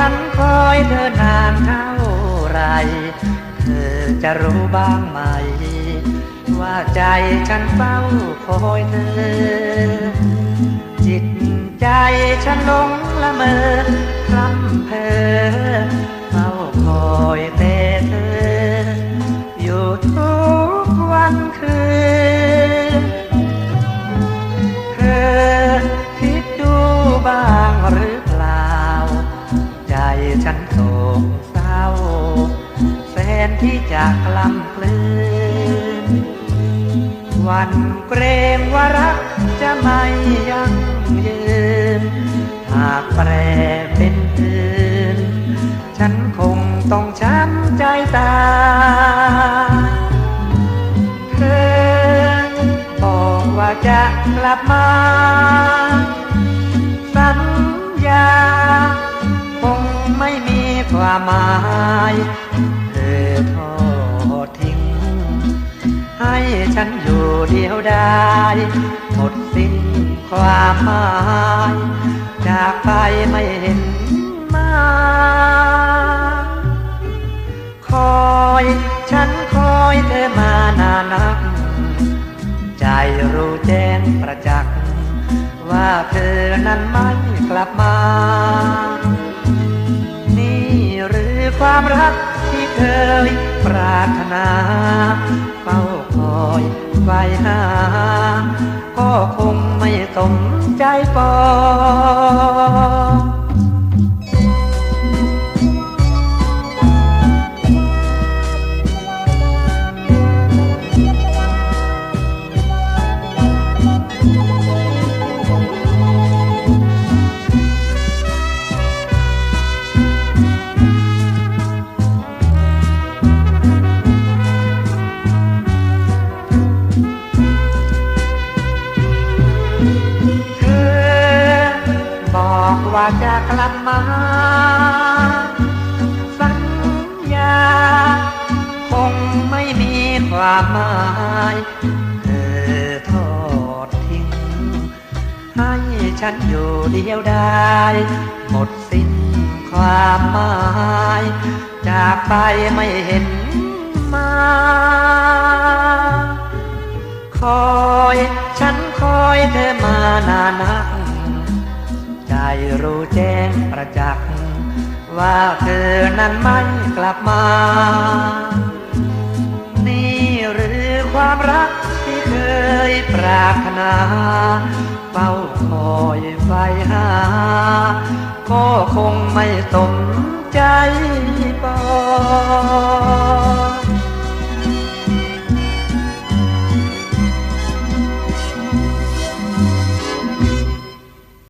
ฉันคอยเธอนานเท่าไร เธอจะรู้บ้างไหม ว่าใจฉันเฝ้าคอยเธอ จิตใจฉันหลงละเมอพร่ำเพอ ฉันโศกเศร้าแฟนที่จากลำกลืน วันเกรงว่ารักจะไม่ยั่งยืน หากแปรเป็นอื่น ฉันคงต้องช้ำใจตาเธอบอกว่าจะกลับมา เธอทอดทิ้ง ให้ฉันอยู่เดียวได้หมดสิ้นความหมายจากไปไม่เห็นมา คอยฉันคอยเธอมานานนัก ใจรู้แจ้งประจักษ์ว่าเธอนั้นไม่กลับมา ความรักที่เคยปรารถนาเฝ้าคอยไฟหา ก็คงไม่สมใจปอง กลับมา สัญญา คงไม่มีความหมายเธอทอดทิ้ง ให้ฉันอยู่เดียวได้หมดสิ้นความหมาย จากไปไม่เห็นมา คอย ฉันคอยเธอมานานนัก รู้แจ้งประจักษ์ ว่าเธอนั้นไม่กลับมา นี่หรือความรักที่เคยปรารถนาเฝ้าคอยไฟหา ก็คงไม่สมใจปอง